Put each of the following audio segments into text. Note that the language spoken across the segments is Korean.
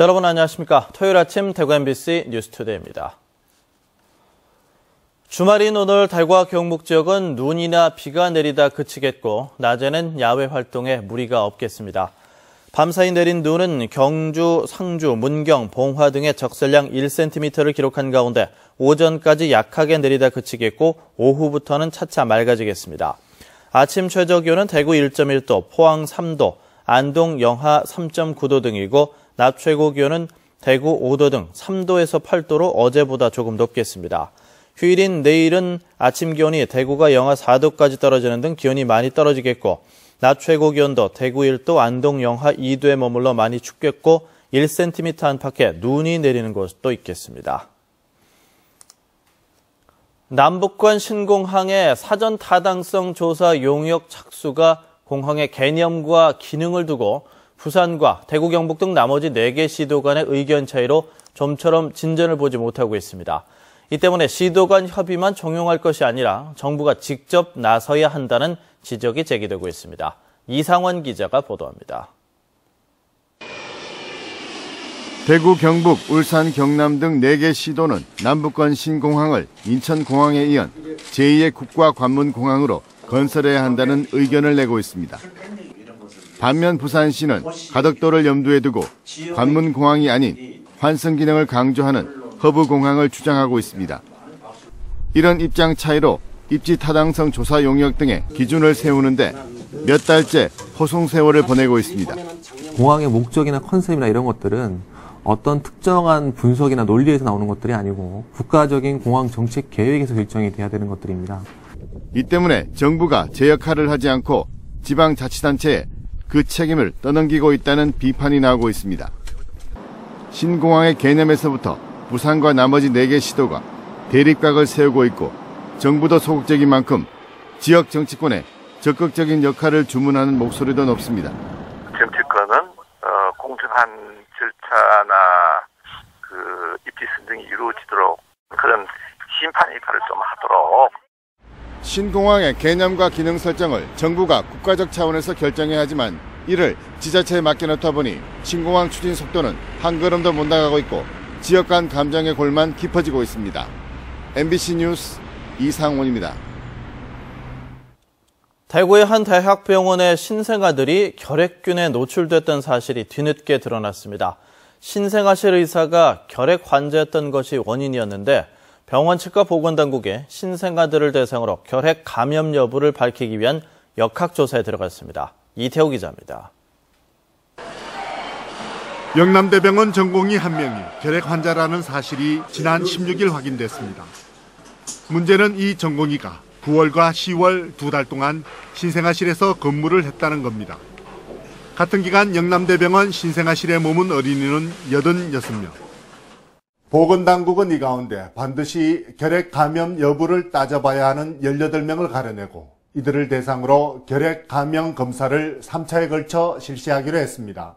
여러분 안녕하십니까. 토요일 아침 대구 MBC 뉴스투데이입니다. 주말인 오늘 달과 경북 지역은 눈이나 비가 내리다 그치겠고 낮에는 야외 활동에 무리가 없겠습니다. 밤사이 내린 눈은 경주, 상주, 문경, 봉화 등의 적설량 1cm를 기록한 가운데 오전까지 약하게 내리다 그치겠고 오후부터는 차차 맑아지겠습니다. 아침 최저 기온은 대구 1.1도, 포항 3도, 안동 영하 3.9도 등이고 낮 최고 기온은 대구 5도 등 3도에서 8도로 어제보다 조금 높겠습니다. 휴일인 내일은 아침 기온이 대구가 영하 4도까지 떨어지는 등 기온이 많이 떨어지겠고 낮 최고 기온도 대구 1도, 안동 영하 2도에 머물러 많이 춥겠고 1cm 안팎의 눈이 내리는 곳도 있겠습니다. 남북간 신공항의 사전 타당성 조사 용역 착수가 공항의 개념과 기능을 두고 부산과 대구 경북 등 나머지 4개 시도 간의 의견 차이로 좀처럼 진전을 보지 못하고 있습니다. 이 때문에 시도 간 협의만 종용할 것이 아니라 정부가 직접 나서야 한다는 지적이 제기되고 있습니다. 이상원 기자가 보도합니다. 대구, 경북, 울산, 경남 등 4개 시도는 남북권 신공항을 인천공항에 이은 제2의 국가 관문공항으로 건설해야 한다는 의견을 내고 있습니다. 반면 부산시는 가덕도를 염두에 두고 관문공항이 아닌 환승 기능을 강조하는 허브공항을 주장하고 있습니다. 이런 입장 차이로 입지 타당성 조사 용역 등의 기준을 세우는데 몇 달째 호송 세월을 보내고 있습니다. 공항의 목적이나 컨셉이나 이런 것들은 어떤 특정한 분석이나 논리에서 나오는 것들이 아니고 국가적인 공항 정책 계획에서 결정이 돼야 되는 것들입니다. 이 때문에 정부가 제 역할을 하지 않고 지방자치단체에 그 책임을 떠넘기고 있다는 비판이 나오고 있습니다. 신공항의 개념에서부터 부산과 나머지 4개 시도가 대립각을 세우고 있고 정부도 소극적인 만큼 지역 정치권에 적극적인 역할을 주문하는 목소리도 높습니다. 정치권은 어, 공정한 절차나 그 입지 선정이 이루어지도록 그런 심판 역할을 좀 하도록 신공항의 개념과 기능 설정을 정부가 국가적 차원에서 결정해야 하지만 이를 지자체에 맡겨놓다 보니 신공항 추진 속도는 한 걸음도 못 나가고 있고 지역 간 감정의 골만 깊어지고 있습니다. MBC 뉴스 이상원입니다. 대구의 한 대학병원의 신생아들이 결핵균에 노출됐던 사실이 뒤늦게 드러났습니다. 신생아실 의사가 결핵 환자였던 것이 원인이었는데 병원 측과 보건당국에 신생아들을 대상으로 결핵 감염 여부를 밝히기 위한 역학조사에 들어갔습니다. 이태호 기자입니다. 영남대병원 전공의 한 명이 결핵 환자라는 사실이 지난 16일 확인됐습니다. 문제는 이 전공의가 9월과 10월 두 달 동안 신생아실에서 근무를 했다는 겁니다. 같은 기간 영남대병원 신생아실에 머문 어린이는 86명. 보건당국은 이 가운데 반드시 결핵 감염 여부를 따져봐야 하는 18명을 가려내고 이들을 대상으로 결핵 감염 검사를 3차에 걸쳐 실시하기로 했습니다.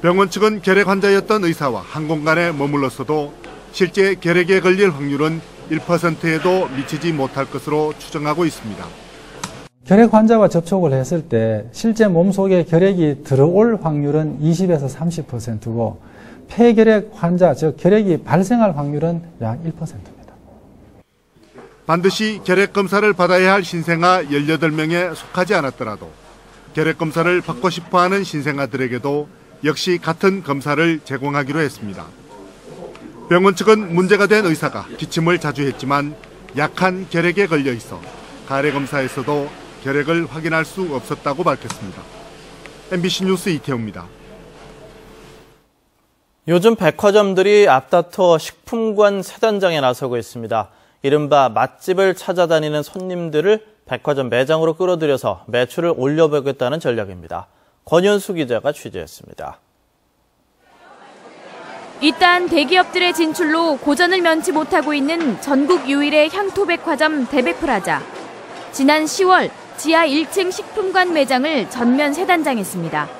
병원 측은 결핵 환자였던 의사와 한 공간에 머물렀어도 실제 결핵에 걸릴 확률은 1%에도 미치지 못할 것으로 추정하고 있습니다. 결핵 환자와 접촉을 했을 때 실제 몸 속에 결핵이 들어올 확률은 20에서 30%고 폐결핵 환자, 즉 결핵이 발생할 확률은 약 1%입니다. 반드시 결핵 검사를 받아야 할 신생아 18명에 속하지 않았더라도 결핵 검사를 받고 싶어하는 신생아들에게도 역시 같은 검사를 제공하기로 했습니다. 병원 측은 문제가 된 의사가 기침을 자주 했지만 약한 결핵에 걸려 있어 가래 검사에서도 결핵을 확인할 수 없었다고 밝혔습니다. MBC 뉴스 이태우입니다. 요즘 백화점들이 앞다퉈 식품관 세단장에 나서고 있습니다. 이른바 맛집을 찾아다니는 손님들을 백화점 매장으로 끌어들여서 매출을 올려보겠다는 전략입니다. 권현수 기자가 취재했습니다. 이딴 대기업들의 진출로 고전을 면치 못하고 있는 전국 유일의 향토 백화점 대백프라자. 지난 10월 지하 1층 식품관 매장을 전면 세단장했습니다.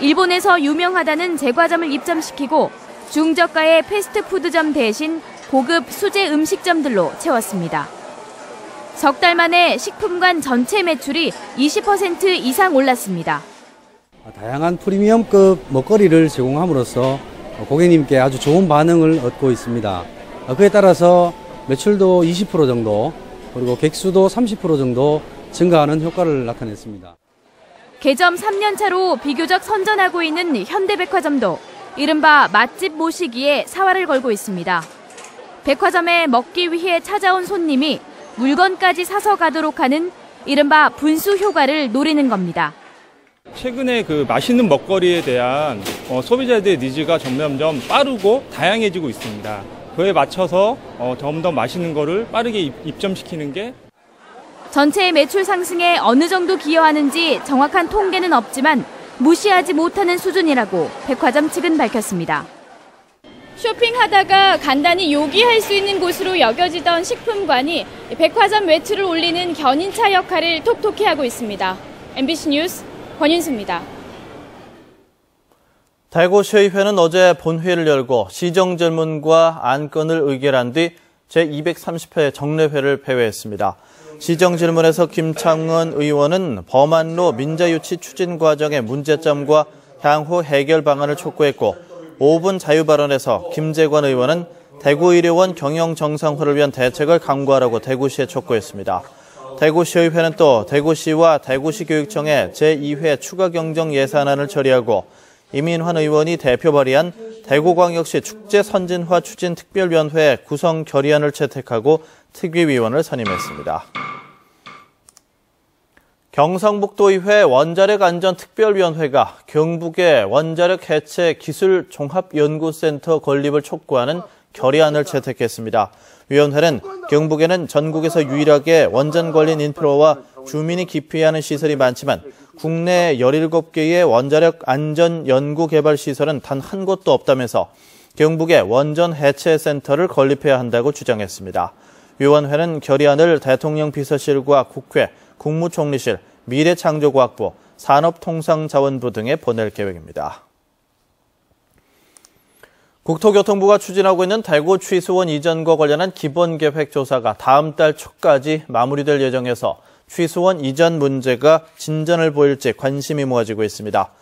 일본에서 유명하다는 제과점을 입점시키고 중저가의 패스트푸드점 대신 고급 수제 음식점들로 채웠습니다. 석 달 만에 식품관 전체 매출이 20% 이상 올랐습니다. 다양한 프리미엄급 먹거리를 제공함으로써 고객님께 아주 좋은 반응을 얻고 있습니다. 그에 따라서 매출도 20% 정도 그리고 객수도 30% 정도 증가하는 효과를 나타냈습니다. 개점 3년 차로 비교적 선전하고 있는 현대백화점도 이른바 맛집 모시기에 사활을 걸고 있습니다. 백화점에 먹기 위해 찾아온 손님이 물건까지 사서 가도록 하는 이른바 분수 효과를 노리는 겁니다. 최근에 그 맛있는 먹거리에 대한 어, 소비자들의 니즈가 점점점 빠르고 다양해지고 있습니다. 그에 맞춰서 어, 점점 맛있는 거를 빠르게 입, 입점시키는 게 전체 매출 상승에 어느 정도 기여하는지 정확한 통계는 없지만 무시하지 못하는 수준이라고 백화점 측은 밝혔습니다. 쇼핑하다가 간단히 요기할 수 있는 곳으로 여겨지던 식품관이 백화점 매출을 올리는 견인차 역할을 톡톡히 하고 있습니다. MBC 뉴스 권윤수입니다. 대구시의회는 어제 본회의를 열고 시정질문과 안건을 의결한 뒤 제230회 정례회를 폐회했습니다. 시정질문에서 김창원 의원은 범안로 민자유치 추진 과정의 문제점과 향후 해결 방안을 촉구했고 5분 자유발언에서 김재관 의원은 대구의료원 경영 정상화를 위한 대책을 강구하라고 대구시에 촉구했습니다. 대구시의회는 또 대구시와 대구시 교육청의 제2회 추가 경정 예산안을 처리하고 이민환 의원이 대표 발의한 대구광역시 축제 선진화 추진 특별위원회 구성 결의안을 채택하고 특위위원을 선임했습니다. 경상북도의회 원자력 안전 특별위원회가 경북의 원자력 해체 기술 종합연구센터 건립을 촉구하는 결의안을 채택했습니다. 위원회는 경북에는 전국에서 유일하게 원전 걸린 인프라와 주민이 기피하는 시설이 많지만 국내 17개의 원자력 안전 연구 개발 시설은 단 한 곳도 없다면서 경북에 원전 해체 센터를 건립해야 한다고 주장했습니다. 위원회는 결의안을 대통령 비서실과 국회, 국무총리실, 미래창조과학부, 산업통상자원부 등에 보낼 계획입니다. 국토교통부가 추진하고 있는 대구 취수원 이전과 관련한 기본계획 조사가 다음 달 초까지 마무리될 예정에서 취수원 이전 문제가 진전을 보일지 관심이 모아지고 있습니다.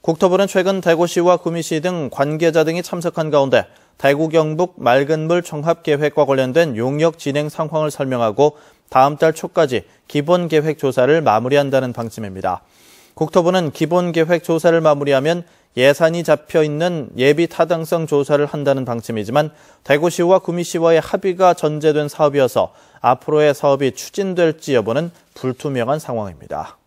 국토부는 최근 대구시와 구미시 등 관계자 등이 참석한 가운데 대구 경북 맑은물 종합 계획과 관련된 용역 진행 상황을 설명하고 다음 달 초까지 기본 계획 조사를 마무리한다는 방침입니다. 국토부는 기본 계획 조사를 마무리하면 예산이 잡혀 있는 예비 타당성 조사를 한다는 방침이지만 대구시와 구미시와의 합의가 전제된 사업이어서 앞으로의 사업이 추진될지 여부는 불투명한 상황입니다.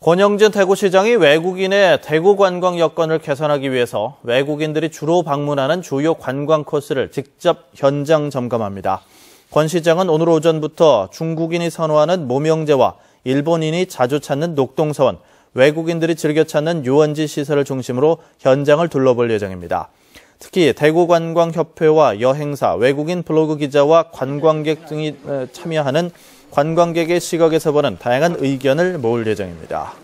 권영진 대구시장이 외국인의 대구 관광 여건을 개선하기 위해서 외국인들이 주로 방문하는 주요 관광 코스를 직접 현장 점검합니다. 권 시장은 오늘 오전부터 중국인이 선호하는 모명제와 일본인이 자주 찾는 녹동서원, 외국인들이 즐겨 찾는 유원지 시설을 중심으로 현장을 둘러볼 예정입니다. 특히 대구관광협회와 여행사, 외국인 블로그 기자와 관광객 등이 참여하는 관광객의 시각에서 보는 다양한 의견을 모을 예정입니다.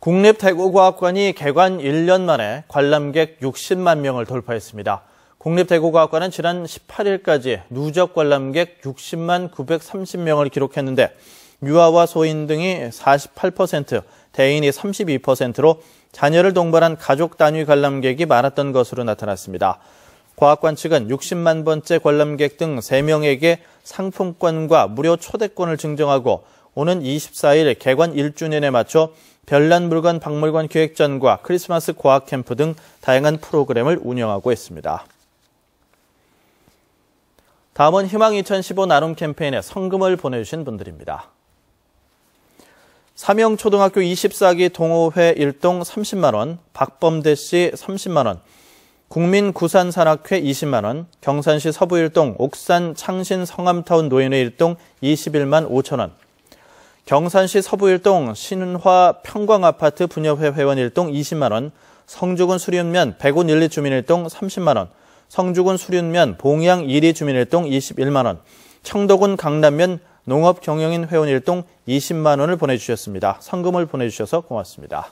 국립대구과학관이 개관 1년 만에 관람객 60만 명을 돌파했습니다. 국립대구과학관은 지난 18일까지 누적 관람객 60만 930명을 기록했는데 유아와 소인 등이 48%, 대인이 32%로 자녀를 동반한 가족 단위 관람객이 많았던 것으로 나타났습니다. 과학관 측은 60만 번째 관람객 등 3명에게 상품권과 무료 초대권을 증정하고 오는 24일 개관 1주년에 맞춰 별난 물건 박물관 기획전과 크리스마스 과학 캠프 등 다양한 프로그램을 운영하고 있습니다. 다음은 희망 2015 나눔 캠페인에 성금을 보내주신 분들입니다. 삼영초등학교 24기 동호회 1동 30만원, 박범대 씨 30만원, 국민구산산악회 20만원, 경산시 서부 1동 옥산 창신 성암타운 노인회 1동 21만 5천원, 경산시 서부 1동 신화 평광아파트 분여회 회원 1동 20만원, 성주군 수륜면 백운 1, 2 주민 1동 30만원, 성주군 수륜면 봉양 1위 주민 1동 21만원, 청도군 강남면 농업경영인 회원 1동 20만 원을 보내주셨습니다. 성금을 보내주셔서 고맙습니다.